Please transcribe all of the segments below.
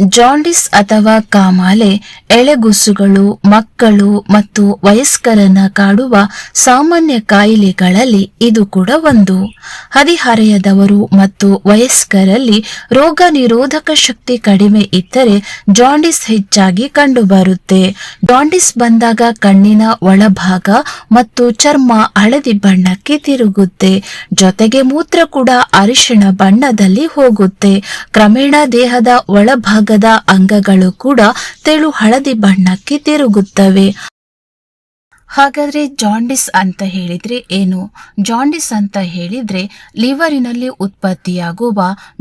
Jaundice ಅಥವಾ ಕಾಮಾಲೆ, ಎಳೆಗುಸುಗಳು, ಮಕ್ಕಳು ಮತ್ತು ವಯಸ್ಕರನ್ನ ಕಾಡುವ ಸಾಮಾನ್ಯ ಕಾಯಿಲೆಗಳಲ್ಲಿ ಇದು ಕೂಡ ಒಂದು. ಹದಿಹರೆಯದವರು ಮತ್ತು ವಯಸ್ಕರಲ್ಲಿ ರೋಗ ನಿರೋಧಕ ಶಕ್ತಿ ಕಡಿಮೆ ಇದ್ದರೆ ಜಾಂಡಿಸ್ ಹೆಚ್ಚಾಗಿ ಕಂಡುಬರುತ್ತೆ. ಜಾಂಡಿಸ್ ಬಂದಾಗ ಕಣ್ಣಿನ ಒಳಭಾಗ ಮತ್ತು ಚರ್ಮ ಹಳದಿ ಬಣ್ಣಕ್ಕೆ ತಿರುಗುತ್ತೆ. ಜೊತೆಗೆ ಮೂತ್ರ ಕೂಡ ಅರಿಶಿಣ ಬಣ್ಣದಲ್ಲಿ ಹೋಗುತ್ತೆ. ಕ್ರಮೇಣ ದೇಹದ ಒಳಭಾಗದ ಅಂಗಗಳು ಕೂಡ ತೆಳು ಹಳದಿ ಬಣ್ಣಕ್ಕೆ ತಿರುಗುತ್ತವೆ. ಹಾಗಾದ್ರೆ ಜಾಂಡಿಸ್ ಅಂತ ಹೇಳಿದ್ರೆ ಏನು? ಜಾಂಡಿಸ್ ಅಂತ ಹೇಳಿದ್ರೆ ಲಿವರಿನಲ್ಲಿ ಉತ್ಪತ್ತಿಯಾಗುವ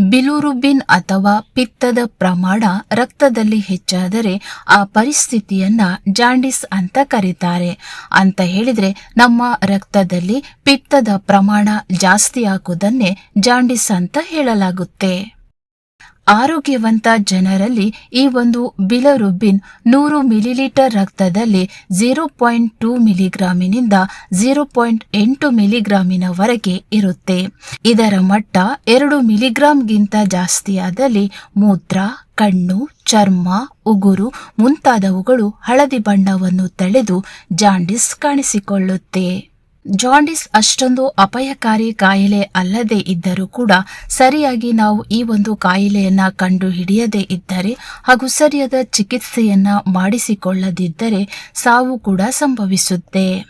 ಬಿಲುರುಬಿನ್ ಅಥವಾ ಪಿತ್ತದ ಪ್ರಮಾಣ ರಕ್ತದಲ್ಲಿ ಹೆಚ್ಚಾದರೆ ಆ ಪರಿಸ್ಥಿತಿಯನ್ನ ಜಾಂಡಿಸ್ ಅಂತ ಕರೀತಾರೆ. ಅಂತ ಹೇಳಿದ್ರೆ ನಮ್ಮ ರಕ್ತದಲ್ಲಿ ಪಿತ್ತದ ಪ್ರಮಾಣ ಜಾಸ್ತಿ ಆಗುವುದನ್ನೇ ಜಾಂಡಿಸ್ ಅಂತ ಹೇಳಲಾಗುತ್ತೆ. ಆರೋಗ್ಯವಂತ ಜನರಲ್ಲಿ ಈ ಒಂದು ಬಿಲರುಬಿನ್ ನೂರು ಮಿಲಿಲೀಟರ್ ರಕ್ತದಲ್ಲಿ ಝೀರೋ ಪಾಯಿಂಟ್ ಟೂ ಮಿಲಿಗ್ರಾಮಿನಿಂದ ಝೀರೋ ಪಾಯಿಂಟ್ ಎಂಟು ಮಿಲಿಗ್ರಾಮಿನವರೆಗೆ ಇರುತ್ತೆ. ಇದರ ಮಟ್ಟ ಎರಡು ಮಿಲಿಗ್ರಾಮ್ಗಿಂತ ಜಾಸ್ತಿಯಾದಲ್ಲಿ ಮೂತ್ರ, ಕಣ್ಣು, ಚರ್ಮ, ಉಗುರು ಮುಂತಾದವುಗಳು ಹಳದಿ ಬಣ್ಣವನ್ನು ತಳೆದು ಜಾಂಡಿಸ್ ಕಾಣಿಸಿಕೊಳ್ಳುತ್ತೆ. ಜಾಂಡಿಸ್ ಅಷ್ಟೊಂದು ಅಪಾಯಕಾರಿ ಕಾಯಿಲೆ ಅಲ್ಲದೆ ಇದ್ದರೂ ಕೂಡ ಸರಿಯಾಗಿ ನಾವು ಈ ಒಂದು ಕಾಯಿಲೆಯನ್ನ ಕಂಡು ಹಿಡಿಯದೇ ಇದ್ದರೆ ಹಾಗೂ ಸರಿಯಾದ ಚಿಕಿತ್ಸೆಯನ್ನ ಮಾಡಿಸಿಕೊಳ್ಳದಿದ್ದರೆ ಸಾವು ಕೂಡ ಸಂಭವಿಸುತ್ತೆ.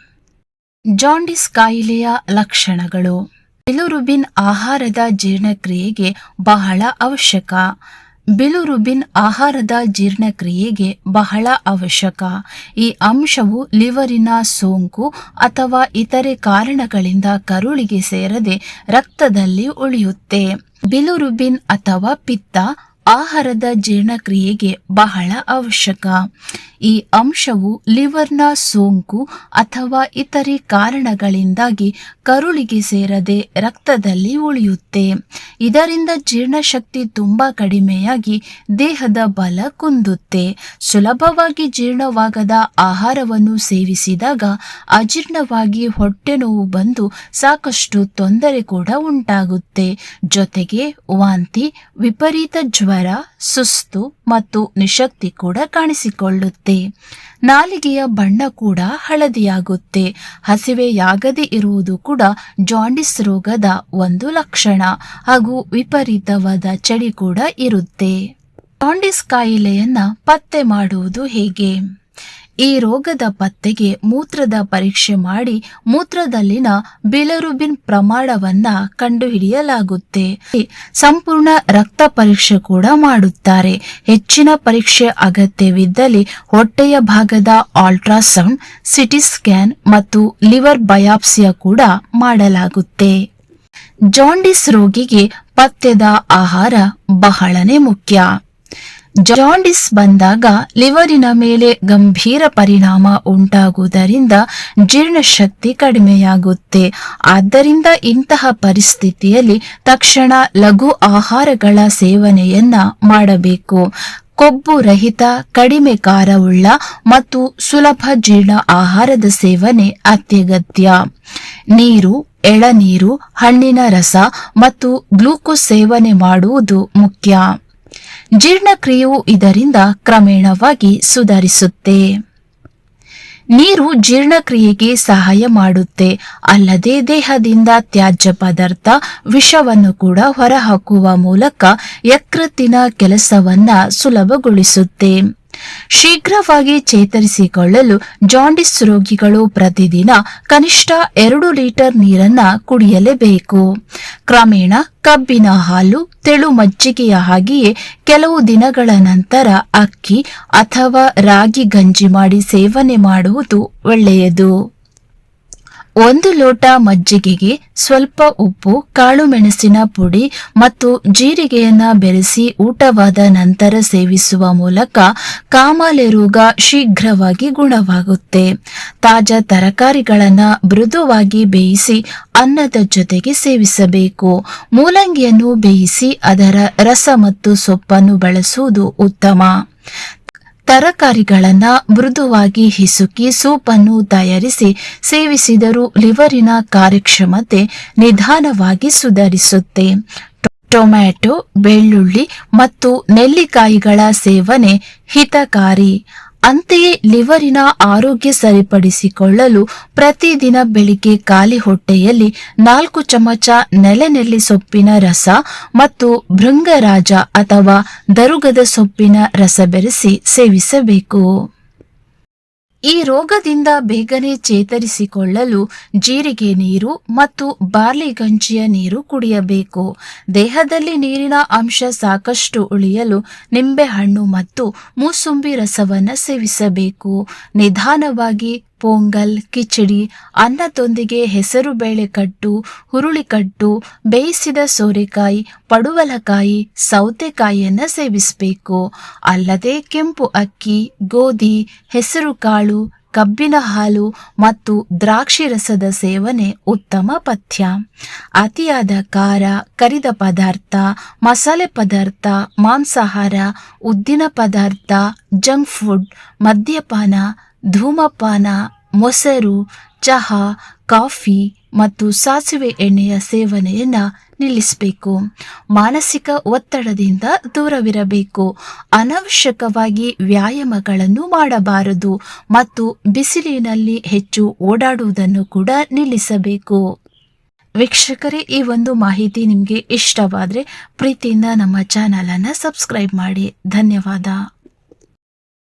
ಜಾಂಡಿಸ್ ಕಾಯಿಲೆಯ ಲಕ್ಷಣಗಳು. ಬಿಲುರುಬಿನ್ ಆಹಾರದ ಜೀರ್ಣಕ್ರಿಯೆಗೆ ಬಹಳ ಅವಶ್ಯಕ. ಬಿಲುರುಬಿನ್ ಆಹಾರದ ಜೀರ್ಣಕ್ರಿಯೆಗೆ ಬಹಳ ಅವಶ್ಯಕ. ಈ ಅಂಶವು ಲಿವರಿನ ಸೋಂಕು ಅಥವಾ ಇತರೆ ಕಾರಣಗಳಿಂದ ಕರುಳಿಗೆ ಸೇರದೆ ರಕ್ತದಲ್ಲಿ ಉಳಿಯುತ್ತೆ. ಬಿಲುರುಬಿನ್ ಅಥವಾ ಪಿತ್ತ ಆಹಾರದ ಜೀರ್ಣಕ್ರಿಯೆಗೆ ಬಹಳ ಅವಶ್ಯಕ. ಈ ಅಂಶವು ಲಿವರ್ನ ಸೋಂಕು ಅಥವಾ ಇತರೆ ಕಾರಣಗಳಿಂದಾಗಿ ಕರುಳಿಗೆ ಸೇರದೆ ರಕ್ತದಲ್ಲಿ ಉಳಿಯುತ್ತೆ. ಇದರಿಂದ ಜೀರ್ಣಶಕ್ತಿ ತುಂಬ ಕಡಿಮೆಯಾಗಿ ದೇಹದ ಬಲ ಕುಂದುತ್ತೆ. ಸುಲಭವಾಗಿ ಜೀರ್ಣವಾಗದ ಆಹಾರವನ್ನು ಸೇವಿಸಿದಾಗ ಅಜೀರ್ಣವಾಗಿ ಹೊಟ್ಟೆ ನೋವು ಬಂದು ಸಾಕಷ್ಟು ತೊಂದರೆ ಕೂಡ ಉಂಟಾಗುತ್ತೆ. ಜೊತೆಗೆ ವಾಂತಿ, ವಿಪರೀತ ಜ್ವರ, ಸುಸ್ತು ಮತ್ತು ನಿಶಕ್ತಿ ಕೂಡ ಕಾಣಿಸಿಕೊಳ್ಳುತ್ತೆ. ನಾಲಿಗೆಯ ಬಣ್ಣ ಕೂಡ ಹಳದಿಯಾಗುತ್ತೆ. ಹಸಿವೆಯಾಗದೆ ಇರುವುದು ಕೂಡ ಜಾಂಡಿಸ್ ರೋಗದ ಒಂದು ಲಕ್ಷಣ. ಹಾಗೂ ವಿಪರೀತವಾದ ಚಳಿ ಕೂಡ ಇರುತ್ತೆ. ಜಾಂಡಿಸ್ ಕಾಯಿಲೆಯನ್ನ ಪತ್ತೆ ಮಾಡುವುದು ಹೇಗೆ? ಈ ರೋಗದ ಪತ್ತೆಗೆ ಮೂತ್ರದ ಪರೀಕ್ಷೆ ಮಾಡಿ ಮೂತ್ರದಲ್ಲಿನ ಬಿಲರುಬಿನ್ ಪ್ರಮಾಣವನ್ನ ಕಂಡುಹಿಡಿಯಲಾಗುತ್ತೆ. ಸಂಪೂರ್ಣ ರಕ್ತ ಪರೀಕ್ಷೆ ಕೂಡ ಮಾಡುತ್ತಾರೆ. ಹೆಚ್ಚಿನ ಪರೀಕ್ಷೆ ಅಗತ್ಯವಿದ್ದಲ್ಲಿ ಹೊಟ್ಟೆಯ ಭಾಗದ ಅಲ್ಟ್ರಾಸೌಂಡ್ ಸಿಟಿ ಸ್ಕ್ಯಾನ್ ಮತ್ತು ಲಿವರ್ ಬಯಾಪ್ಸಿಯ ಕೂಡ ಮಾಡಲಾಗುತ್ತೆ. ಜಾಂಡಿಸ್ ರೋಗಿಗೆ ಪತ್ತೆದ ಆಹಾರ ಬಹಳನೇ ಮುಖ್ಯ. ಜಾಂಡಿಸ್ ಬಂದಾಗ ಲಿವರಿನ ಮೇಲೆ ಗಂಭೀರ ಪರಿಣಾಮ ಉಂಟಾಗುವುದರಿಂದ ಜೀರ್ಣಶಕ್ತಿ ಕಡಿಮೆಯಾಗುತ್ತೆ. ಆದ್ದರಿಂದ ಇಂತಹ ಪರಿಸ್ಥಿತಿಯಲ್ಲಿ ತಕ್ಷಣ ಲಘು ಆಹಾರಗಳ ಸೇವನೆಯನ್ನ ಮಾಡಬೇಕು. ಕೊಬ್ಬು ರಹಿತ, ಕಡಿಮೆ ಖಾರವುಳ್ಳ ಮತ್ತು ಸುಲಭ ಜೀರ್ಣ ಆಹಾರದ ಸೇವನೆ ಅತ್ಯಗತ್ಯ. ನೀರು, ಎಳನೀರು, ಹಣ್ಣಿನ ರಸ ಮತ್ತು ಗ್ಲೂಕೋಸ್ ಸೇವನೆ ಮಾಡುವುದು ಮುಖ್ಯ. ಜೀರ್ಣಕ್ರಿಯೆಯು ಇದರಿಂದ ಕ್ರಮೇಣವಾಗಿ ಸುಧಾರಿಸುತ್ತೆ. ನೀರು ಜೀರ್ಣಕ್ರಿಯೆಗೆ ಸಹಾಯ ಮಾಡುತ್ತೆ. ಅಲ್ಲದೆ ದೇಹದಿಂದ ತ್ಯಾಜ್ಯ ಪದಾರ್ಥ ವಿಷವನ್ನು ಕೂಡ ಹೊರಹಾಕುವ ಮೂಲಕ ಯಕೃತ್ತಿನ ಕೆಲಸವನ್ನ ಸುಲಭಗೊಳಿಸುತ್ತೆ. ಶೀಘ್ರವಾಗಿ ಚೇತರಿಸಿಕೊಳ್ಳಲು ಜಾಂಡಿಸ್ ರೋಗಿಗಳು ಪ್ರತಿದಿನ ಕನಿಷ್ಠ ಎರಡು ಲೀಟರ್ ನೀರನ್ನ ಕುಡಿಯಲೇಬೇಕು. ಕ್ರಮೇಣ ಕಬ್ಬಿನ ಹಾಲು, ತೆಳು ಮಜ್ಜಿಗೆಯ ಹಾಗೆಯೇ ಕೆಲವು ದಿನಗಳ ನಂತರ ಅಕ್ಕಿ ಅಥವಾ ರಾಗಿ ಗಂಜಿ ಮಾಡಿ ಸೇವನೆ ಮಾಡುವುದು ಒಳ್ಳೆಯದು. ಒಂದು ಲೋಟ ಮಜ್ಜಿಗೆಗೆ ಸ್ವಲ್ಪ ಉಪ್ಪು, ಕಾಳು ಮೆಣಸಿನ ಪುಡಿ ಮತ್ತು ಜೀರಿಗೆಯನ್ನ ಬೆರೆಸಿ ಊಟವಾದ ನಂತರ ಸೇವಿಸುವ ಮೂಲಕ ಕಾಮಾಲೆ ರೋಗ ಶೀಘ್ರವಾಗಿ ಗುಣವಾಗುತ್ತೆ. ತಾಜಾ ತರಕಾರಿಗಳನ್ನ ಮೃದುವಾಗಿ ಬೇಯಿಸಿ ಅನ್ನದ ಜೊತೆಗೆ ಸೇವಿಸಬೇಕು. ಮೂಲಂಗಿಯನ್ನು ಬೇಯಿಸಿ ಅದರ ರಸ ಮತ್ತು ಸೊಪ್ಪನ್ನು ಬಳಸುವುದು ಉತ್ತಮ. ತರಕಾರಿಗಳನ್ನ ಮೃದುವಾಗಿ ಹಿಸುಕಿ ಸೂಪನ್ನು ತಯಾರಿಸಿ ಸೇವಿಸಿದರೂ ಲಿವರಿನ ಕಾರ್ಯಕ್ಷಮತೆ ನಿಧಾನವಾಗಿ ಸುಧಾರಿಸುತ್ತೆ. ಟೊಮ್ಯಾಟೊ, ಬೆಳ್ಳುಳ್ಳಿ ಮತ್ತು ನೆಲ್ಲಿಕಾಯಿಗಳ ಸೇವನೆ ಹಿತಕಾರಿ. ಅಂತೆಯೇ ಲಿವರಿನ ಆರೋಗ್ಯ ಸರಿಪಡಿಸಿಕೊಳ್ಳಲು ಪ್ರತಿದಿನ ಬೆಳಿಗ್ಗೆ ಖಾಲಿ ಹೊಟ್ಟೆಯಲ್ಲಿ ನಾಲ್ಕು ಚಮಚ ನೆಲೆನೆಲ್ಲಿ ಸೊಪ್ಪಿನ ರಸ ಮತ್ತು ಭೃಂಗರಾಜ ಅಥವಾ ದರುಗದ ಸೊಪ್ಪಿನ ರಸ ಬೆರೆಸಿ ಸೇವಿಸಬೇಕು. ಈ ರೋಗದಿಂದ ಬೇಗನೆ ಚೇತರಿಸಿಕೊಳ್ಳಲು ಜೀರಿಗೆ ನೀರು ಮತ್ತು ಬಾರ್ಲಿ ಗಂಜಿಯ ನೀರು ಕುಡಿಯಬೇಕು. ದೇಹದಲ್ಲಿ ನೀರಿನ ಅಂಶ ಸಾಕಷ್ಟು ಉಳಿಯಲು ನಿಂಬೆಹಣ್ಣು ಮತ್ತು ಮೂಸುಂಬಿ ರಸವನ್ನು ಸೇವಿಸಬೇಕು. ನಿಧಾನವಾಗಿ ಪೊಂಗಲ್, ಕಿಚಡಿ, ಅನ್ನದೊಂದಿಗೆ ಹೆಸರು ಬೇಳೆಕಟ್ಟು ಹುರುಳಿಕಟ್ಟು ಬೇಯಿಸಿದ ಸೋರೆಕಾಯಿ, ಪಡುವಲಕಾಯಿ, ಸೌತೆಕಾಯಿಯನ್ನು ಸೇವಿಸಬೇಕು. ಅಲ್ಲದೆ ಕೆಂಪು ಅಕ್ಕಿ, ಗೋಧಿ, ಹೆಸರು ಕಾಳು, ಕಬ್ಬಿನ ಹಾಲು ಮತ್ತು ದ್ರಾಕ್ಷಿ ರಸದ ಸೇವನೆ ಉತ್ತಮ ಪಥ್ಯ. ಅತಿಯಾದ ಖಾರ, ಕರಿದ ಪದಾರ್ಥ, ಮಸಾಲೆ ಪದಾರ್ಥ, ಮಾಂಸಾಹಾರ, ಉದ್ದಿನ ಪದಾರ್ಥ, ಜಂಕ್ ಫುಡ್, ಮದ್ಯಪಾನ ಧೂಮಪಾನ, ಮೊಸರು, ಚಹಾ, ಕಾಫಿ ಮತ್ತು ಸಾಸಿವೆ ಎಣ್ಣೆಯ ಸೇವನೆಯನ್ನು ನಿಲ್ಲಿಸಬೇಕು. ಮಾನಸಿಕ ಒತ್ತಡದಿಂದ ದೂರವಿರಬೇಕು. ಅನವಶ್ಯಕವಾಗಿ ವ್ಯಾಯಾಮಗಳನ್ನು ಮಾಡಬಾರದು ಮತ್ತು ಬಿಸಿಲಿನಲ್ಲಿ ಹೆಚ್ಚು ಓಡಾಡುವುದನ್ನು ಕೂಡ ನಿಲ್ಲಿಸಬೇಕು. ವೀಕ್ಷಕರೇ, ಈ ಒಂದು ಮಾಹಿತಿ ನಿಮಗೆ ಇಷ್ಟವಾದರೆ ಪ್ರೀತಿಯಿಂದ ನಮ್ಮ ಚಾನಲನ್ನು ಸಬ್ಸ್ಕ್ರೈಬ್ ಮಾಡಿ. ಧನ್ಯವಾದ.